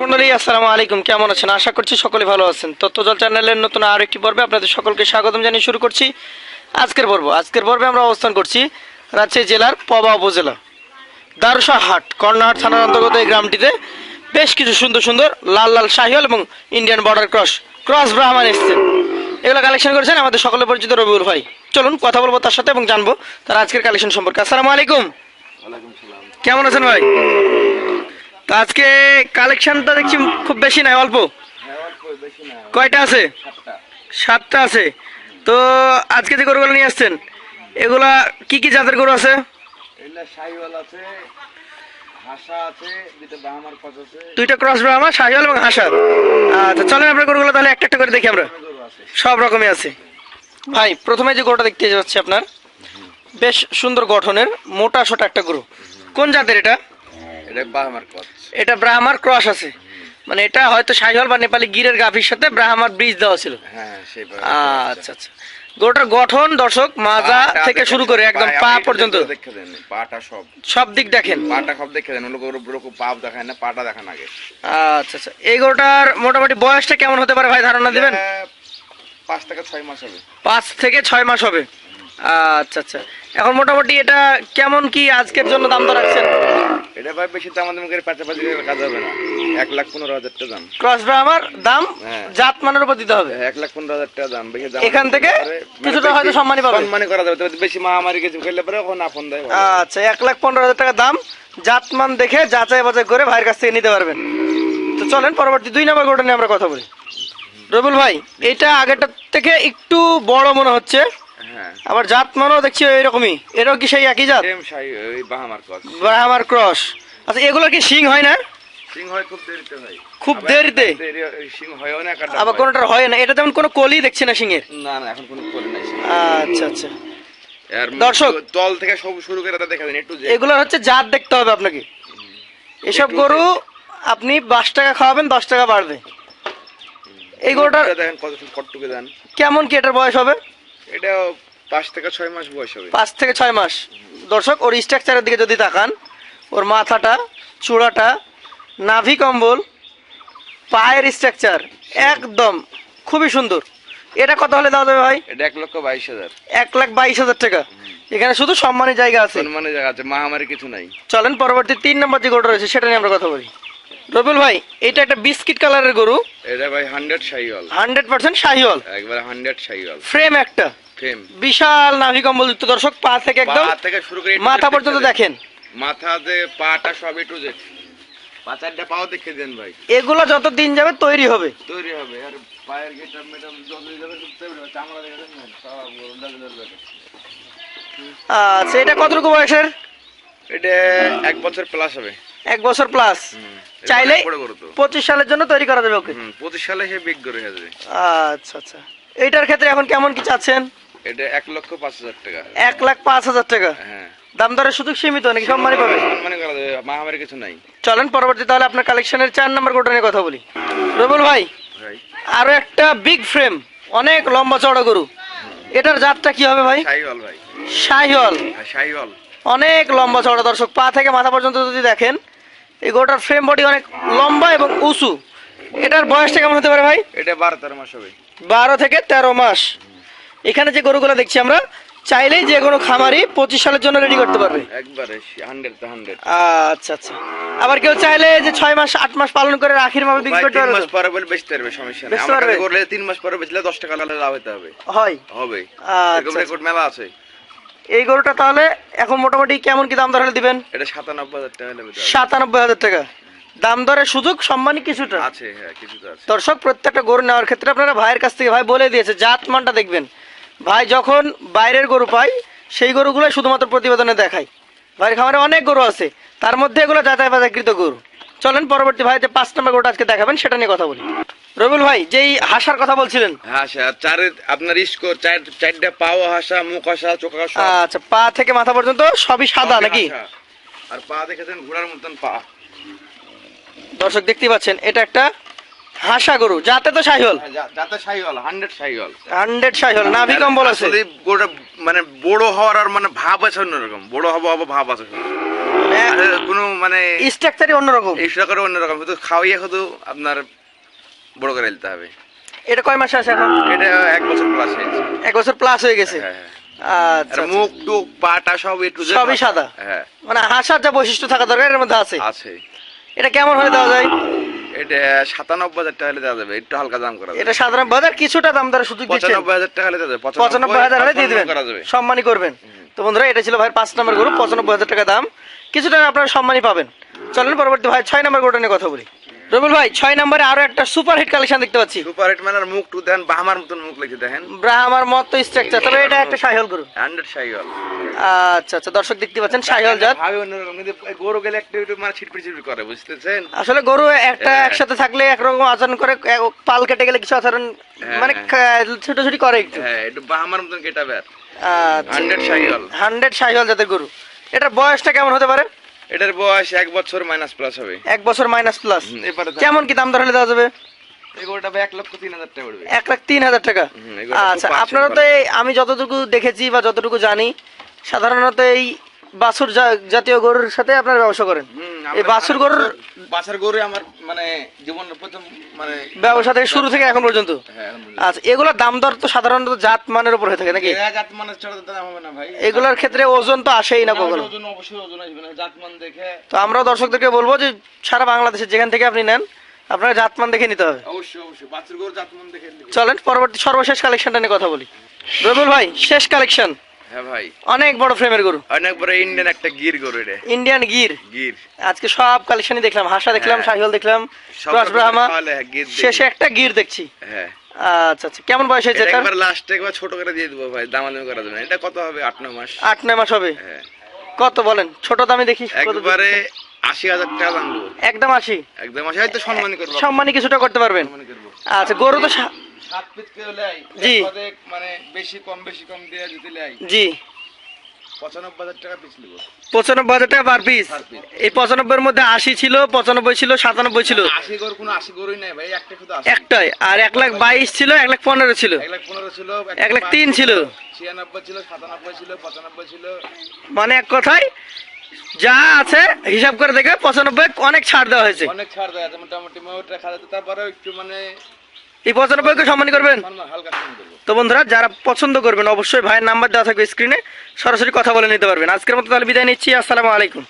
মন্ডলী আসসালামু আলাইকুম। কেমন আছেন? আশা করছি সকলে ভালো আছেন। তথ্যজল চ্যানেলের নতুন আর একটি পর্বে আপনাদের সকলকে স্বাগতম জানিয়ে শুরু করছি আজকের পর্ব। আজকের পর্বে আমরা অবস্থান করছি রাজশাহী জেলার পবা উপজেলা দারুসা হাট কর্ণাহাট থানার অন্তর্গত এই গ্রামটিতে বেশ কিছু সুন্দর সুন্দর লাল লাল শাহিওয়াল এবং ইন্ডিয়ান বর্ডার ক্রস ক্রস ব্রাহ্মণ এসছেন। এগুলো কালেকশন করেছেন আমাদের সকলে পরিচিত রবিউল ভাই। চলুন কথা বলব তার সাথে এবং জানব তার আজকের কালেকশন সম্পর্কে। আসসালামু আলাইকুম। কেমন আছেন ভাই? তো আজকে কালেকশনটা দেখছি খুব বেশি নাই অল্প। কয়টা আছে? সাতটা আছে। তো আজকে যে গরুগুলো নিয়ে আসছেন এগুলা কি কি জাতের গরু আছে? দুইটা ক্রস ব্রাহ্মা শাহিওয়াল এবং হাসা। আচ্ছা চলেন আপনার গরুগুলো তাহলে একটা একটা করে দেখি আমরা। সব রকমই আছে। ভাই প্রথমে যে গরুটা দেখতে যাচ্ছে আপনার বেশ সুন্দর গঠনের মোটা সোটা একটা গরু। কোন জাতের এটা? এটা ব্রাহ্মার ক্রস আছে। মানে এটা হয়তো শাহিওয়াল বা নেপালি গিরের গাভীর সাথে ব্রাহ্মার ব্রিজ দেওয়া ছিল। হ্যাঁ আচ্ছা আচ্ছা গরুটার গঠন দর্শক মাজা থেকে শুরু করে একদম পা পর্যন্ত। দেখে দেন পাটা সব। সব দিক দেখেন। পাটা সব দেখে দেন ওগুলো গরু পাপ দেখায় না পাটা দেখান আগে। আচ্ছা আচ্ছা। এই গরুটার মোটামুটি বয়সটা কেমন হতে পারে ভাই ধারণা দিবেন? পাঁচ থেকে ছয় মাস হবে। পাঁচ থেকে ছয় মাস হবে। আচ্ছা আচ্ছা। এখন মোটামুটি এটা কেমন কি আজকের জন্য দাম তো রাখছেন? এটা ভাই বেশি দাম আমাদের মুখের পাশাপাশি কাজ হবে না। এক লাখ পনেরো হাজার টাকা দাম। ক্রস আমার দাম হ্যাঁ। জাত মানের উপর দিতে হবে। এক লাখ পনেরো হাজার টাকা দাম বেশি দাম এখান থেকে কিছুটা হয়তো সম্মানী পাবে। সম্মানী করা যাবে তবে বেশি মারামারি কিছু করলে পরে ওখানে আপন দেয় আচ্ছা এক লাখ পনেরো হাজার টাকা দাম জাতমান দেখে যাচাই বাছাই করে ভাইয়ের কাছ থেকে নিতে পারবেন। তো চলেন পরবর্তী দুই নম্বর গোটা নিয়ে আমরা কথা বলি। রবুল ভাই এটা আগেরটার থেকে একটু বড় মনে হচ্ছে। আবার জাত মানও দেখছি এরকমই এটাও কি সেই একই জাত? বাহামার ক্রস আচ্ছা এগুলো কি শিং হয় না? সিং হয় খুব দেরিতে আবার হয়। না এটা তেমন কোনো কলি দেখছি না শিঙের। না না এখন কোনো করে নাই আচ্ছা আচ্ছা। দর্শক। থেকে সব শুরু করে তা একটু এগুলোর হচ্ছে জাত দেখতে হবে আপনাকে। এসব গরু আপনি পাঁচ টাকা খাওয়াবেন দশ টাকা বাড়বে। এই গরুটার দেখেন কত কটটুকে দেন। কেমন কি এটার বয়স হবে? এটা পাঁচ থেকে ছয় মাস বয়স হবে। পাঁচ থেকে ছয় মাস। দর্শক ওর স্ট্রাকচারের দিকে যদি তাকান ওর মাথাটা চূড়াটা নাভি কম্বল পায়ের স্ট্রাকচার একদম খুবই সুন্দর। এটা কত হলে দেওয়া যাবে ভাই? এটা এক লক্ষ বাইশ হাজার। এক লাখ বাইশ হাজার টাকা। এখানে শুধু সম্মানের জায়গা আছে। সম্মানের জায়গা আছে মহামারী কিছু নাই। চলেন পরবর্তী তিন নম্বর যে গরুটা রয়েছে সেটা নিয়ে আমরা কথা বলি। রবিউল ভাই এটা একটা বিস্কিট কালারের গরু। এটা ভাই hundred Sahiwal. Hundred percent Sahiwal. একবার হান্ড্রেড শাহিওয়াল। ফ্রেম একটা। ফ্রেম বিশাল নাভি কম্বল যুক্ত দর্শক পা থেকে একদম পা থেকে শুরু করে মাথা পর্যন্ত দেখেন। মাথা যে পাটা সব একটু যে পা চারটা পাও দেখে দেন ভাই। এগুলো যত দিন যাবে তৈরি হবে। তৈরি হবে। আর পায়ের গেটার মেটার যত যাবে ঢুকতে হবে। চামড়া দেখে দেন সব লাগবে লাগবে। আচ্ছা এটা কতটুকু বয়সের? এটা এক বছর প্লাস হবে। এক বছর প্লাস চাইলে পঁচিশ সালের জন্য তৈরি করা যাবে ওকে। পঁচিশ সালে সে বিগ যাবে। আচ্ছা আচ্ছা। এইটার ক্ষেত্রে এখন কেমন কি চাচ্ছেন? এটা এক লক্ষ পাঁচ হাজার টাকা। এক লাখ পাঁচ হাজার টাকা? হ্যাঁ। দাম দরের সুযোগ সীমিত নাকি সম্মানই পাবে? মহামারী কিছু নাই। চলেন পরবর্তী তাহলে আপনার কালেকশনের চার নম্বর গোটা নিয়ে কথা বলি। রবুল ভাই ভাই। আরও একটা বিগ ফ্রেম অনেক লম্বা চড়া গরু। এটার জাতটা কি হবে ভাই? শাহিওয়াল ভাই। শাহিওয়াল। হ্যাঁ শাহিওয়াল। অনেক লম্বা চড়া দর্শক পা থেকে মাথা পর্যন্ত যদি দেখেন এই গরুটার ফ্রেম বডি অনেক লম্বা এবং উঁচু। এটার বয়সটা কেমন হতে পারে ভাই? এটা বারো তেরো মাস হবে। বারো থেকে তেরো মাস। এখানে যে গরুগুলো দেখছি আমরা চাইলেই যে কোনো খামারি পঁচিশ সালের জন্য রেডি করতে পারবে। একবারে হান্ড্রেড হান্ড্রেড আচ্ছা আচ্ছা। আবার কেউ চাইলে যে ছয় মাস আট মাস পালন করে আখির ভাবে বিক্রি করতে পারবে মাস পরে বলে বেচতে পারবে সমস্যা নেই। আমার করলে তিন মাস পরে বেচলে দশ টাকা লাভ হতে হবে। হয়। হবে। আচ্ছা, এরকম রেকর্ড মেলা আছে। এই গরুটা তাহলে এখন মোটামুটি কেমন কি দাম দর হলে দিবেন? এটা সাতানব্বই হাজার টাকা সাতানব্বই হাজার টাকা। দাম দরের সুযোগ সম্মানী কিছুটা। আছে হ্যাঁ কিছুটা আছে। দর্শক প্রত্যেকটা গরু নেওয়ার ক্ষেত্রে আপনারা ভাইয়ের কাছ থেকে ভাই বলে দিয়েছে জাত মানটা দেখবেন। ভাই যখন বাইরের গরু পাই সেই গরুগুলো শুধুমাত্র প্রতিবেদনে দেখায়। ভাইয়ের খামারে অনেক গরু আছে তার মধ্যে এগুলো যাতায়াত বাজারকৃত গরু। চলেন পরবর্তী ভাইতে পাঁচ নম্বর গরুটা আজকে দেখাবেন সেটা নিয়ে কথা বলি। রবিউল ভাই যেই হাসার কথা বলছিলেন। হ্যাঁ স্যার চারে আপনার স্কোর চার চারটা পাও হাসা মুখ হাসা চোখ হাসা। আচ্ছা পা থেকে মাথা পর্যন্ত সবই সাদা নাকি? আর পা দেখেছেন ঘোড়ার মতন পা। দর্শক দেখতেই পাচ্ছেন এটা একটা হাসা গরু যাতে তো হ্যাঁ, যা- যাতে শাহিওয়াল হান্ড্রেড শাহিওয়াল হান্ড্রেড সাহিওল নাভি কম্বল আছে। আসলে গরুটা মানে বড় হওয়ার আর মানে ভাব আছে অন্যরকম। বড় হব হব ভাব আছে। হ্যাঁ। কোনো মানে স্ট্রাকচারই অন্যরকম। এই করে অন্যরকম। শুধু খাওয়াইয়ে শুধু আপনার বড় করে দিতে হবে। এটা কয় মাসে আছে এখন? এটা এক বছর প্লাস হয়েছে। এক বছর প্লাস হয়ে গেছে? হ্যাঁ হ্যাঁ। আচ্ছা মুখ টুক পাটা সব একটু সবই সাদা? হ্যাঁ। মানে হাসার যা বৈশিষ্ট্য থাকা দরকার এর মধ্যে আছে? আছে। এটা কেমন হলে দেওয়া যায়? এটা সাতানব্বই হাজার টাকা হলে দেওয়া যাবে। একটু হালকা দাম করা এটা সাধারণ বাজার কিছুটা দাম দরে সুযোগ দিচ্ছেন? পঁচানব্বই হাজার টাকা হলে দেওয়া যাবে। পঁচানব্বই হাজার হলে দিয়ে দিবেন। সম্মানই করবেন। তো বন্ধুরা এটা ছিল ভাই পাঁচ নম্বর গরু পঁচানব্বই হাজার টাকা দাম। কিছুটা আপনারা সম্মানই পাবেন। চলেন পরবর্তী ভাই ছয় নম্বর গরুটা নিয়ে কথা বলি। রবিল ভাই ছয় নম্বরে আরও একটা সুপার হিট কালেকশন দেখতে পাচ্ছি। সুপার হিট মানে মুখ টু দেন বাহামার মতন মুখ লিখে দেখেন। ব্রাহ্মার মত স্ট্রাকচার তবে এটা একটা সাইহল গরু। হান্ড্রেড সাইকেল আচ্ছা আচ্ছা দর্শক দেখতে পাচ্ছেন সাইহল জাত। ভাবে অন্যরকম কিন্তু এই গরু গেলে একটু একটু মানে ছিটপিট ছিটপিট করে বুঝতেছেন? আসলে গরু একটা হ্যাঁ। একসাথে থাকলে একরকম আচরণ করে পাল কেটে গেলে কিছু আচরণ হ্যাঁ, মানে ছোটাছুটি করে একটু। হ্যাঁ একটু বাহামার মতন কেটা বের আচ্ছা। হান্ড্রেড সাইকেল হান্ড্রেড সাইহল জাতের গরু। এটার বয়সটা কেমন হতে পারে? এটার বয়স এক বছর মাইনাস প্লাস হবে। এক বছর মাইনাস প্লাস এবারে কেমন কি দাম ধরলে দেওয়া যাবে? এক লাখ তিন হাজার টাকা? আচ্ছা আপনারা তো আমি যতটুকু দেখেছি বা যতটুকু জানি সাধারণত এই বাছুর জাতীয় গরুর সাথে আপনারা ব্যবসা করেন? এই বাছুর গরুর বাছুর গরু আমার মানে জীবনের প্রথম মানে ব্যবসা থেকে শুরু থেকে এখন পর্যন্ত? হ্যাঁ এখন বুঝলাম। আচ্ছা এগুলোর দাম দর তো সাধারণত জাত মানের উপর হয়ে থাকে নাকি? এরা জাতমানের ছাড়া দাম হবে না ভাই। এগুলোর ক্ষেত্রে ওজন তো আসেই না কখনো? ওজন অবশ্যই ওজন আসবে না জাতমান দেখে। তো আমরা দর্শকদেরকে বলব যে সারা বাংলাদেশে যেখান থেকে আপনি নেন আপনারা জাতমান দেখে নিতে হবে। অবশ্যই অবশ্যই। বাছুর গরু জাতমান দেখে চলেন পরবর্তী সর্বশেষ কালেকশনটা নিয়ে কথা বলি। রবিউল ভাই শেষ কালেকশন হ্যাঁ ভাই। অনেক বড় ফ্রেমের গরু। অনেক বড় ইন্ডিয়ান একটা গির গরু এটা। ইন্ডিয়ান গির? গির। আজকে সব কালেকশনই দেখলাম হাসা দেখলাম হ্যাঁ। দেখলাম ক্রস ব্রাহ্মা। খাওয়ালে হ্যাঁ, গির দেখি। শেষে একটা গির দেখছি। হ্যাঁ। আচ্ছা আচ্ছা। কেমন বয়স হয়েছে এটা একবার লাস্টে একবার ছোট করে দিয়ে দেবো ভাই দামাদামি করা যাবে এটা কত হবে? আট নয় মাস। আট নয় মাস হবে? হ্যাঁ। কত বলেন? ছোট দামে দেখি একবারে আশি হাজার টাকা দাম একদম আশি? একদম আশি হয়তো সম্মানই করব। সম্মানী কিছুটা করতে পারবেন। আচ্ছা গরু তো সাত পিস কেউ লাই জি। মানে বেশি কম বেশি কম দিয়ে যদি লাই জি। পঁচানব্বই হাজার টাকা পিস নেব। পঁচানব্বই হাজার টাকা পার পিস এই পঁচানব্বইয়ের মধ্যে আশি ছিল পঁচানব্বই ছিল সাতানব্বই একটাই আর এক লাখ বাইশ ছিল এক লাখ পনেরো ছিল। এক লাখ তিন মানে এক কথায় যা আছে হিসাব করে দেখে পঁচানব্বই অনেক ছাড় দেওয়া হয়েছে। অনেক ছাড় আছে মোটামুটি তারপরে একটু মানে এই পঁচানব্বইকে সম্মানী করবেন তো বন্ধুরা যারা পছন্দ করবেন অবশ্যই ভাইয়ের নাম্বার দেওয়া থাকবে স্ক্রিনে সরাসরি কথা বলে নিতে পারবেন। আজকের মতো তাহলে বিদায় নিচ্ছি আসসালামু আলাইকুম।